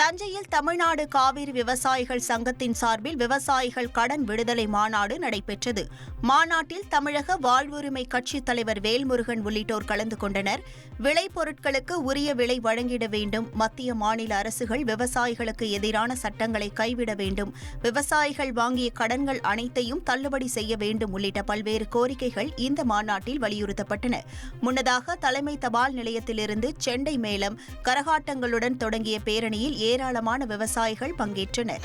தஞ்சையில் தமிழ்நாடு காவிரி விவசாயிகள் சங்கத்தின் சார்பில் விவசாயிகள் கடன் விடுதலை மாநாடு நடைபெற்றது. மாநாட்டில் தமிழக வாழ்வுரிமை கட்சித் தலைவர் வேல்முருகன் உள்ளிட்டோர் கலந்து கொண்டனர். விளைபொருட்களுக்கு உரிய விலை வழங்கிட வேண்டும். மத்திய மாநில அரசுகள் விவசாயிகளுக்கு எதிரான சட்டங்களை கைவிட வேண்டும். விவசாயிகள் வாங்கிய கடன்கள் அனைத்தையும் தள்ளுபடி செய்ய வேண்டும் உள்ளிட்ட பல்வேறு கோரிக்கைகள் இந்த மாநாட்டில் வலியுறுத்தப்பட்டன. முன்னதாக தலைமை தபால் நிலையத்திலிருந்து செண்டை மேளம் கரகாட்டங்களுடன் தொடங்கிய பேரணியில் ஏராளமான விவசாயிகள் பங்கேற்றனர்.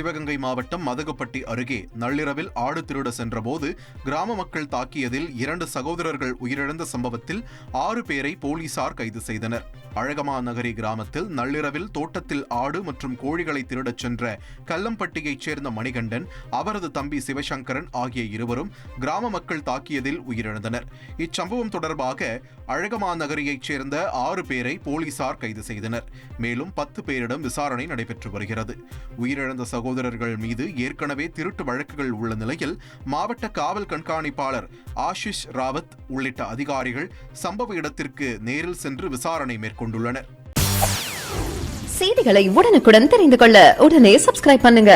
சிவகங்கை மாவட்டம் மதகுப்பட்டி அருகே நள்ளிரவில் ஆடு திருட சென்றபோது கிராம மக்கள் தாக்கியதில் இரண்டு சகோதரர்கள் உயிரிழந்த சம்பவத்தில் ஆறு பேரை போலீசார் கைது செய்தனர். அழகமா நகரி கிராமத்தில் நள்ளிரவில் தோட்டத்தில் ஆடு மற்றும் கோழிகளை திருடச் சென்ற கல்லம்பட்டியைச் சேர்ந்த மணிகண்டன் அவரது தம்பி சிவசங்கரன் ஆகிய இருவரும் கிராம மக்கள் தாக்கியதில் உயிரிழந்தனர். இச்சம்பவம் தொடர்பாக அழகமா நகரியைச் சேர்ந்த ஆறு பேரை போலீசார் கைது செய்தனர். மேலும் பத்து பேரிடம் விசாரணை நடைபெற்று வருகிறது. உயிரிழந்த சகோதரர்கள் மீது ஏற்கனவே திருட்டு வழக்குகள் உள்ள நிலையில் மாவட்ட காவல் கண்காணிப்பாளர் ஆஷிஷ் ராவத் உள்ளிட்ட அதிகாரிகள் சம்பவ இடத்திற்கு நேரில் சென்று விசாரணை மேற்கொண்டுள்ளனர் செய்திகளை உடனுக்குடன் தெரிந்து கொள்ள உடனே சப்ஸ்கிரைப் பண்ணுங்க.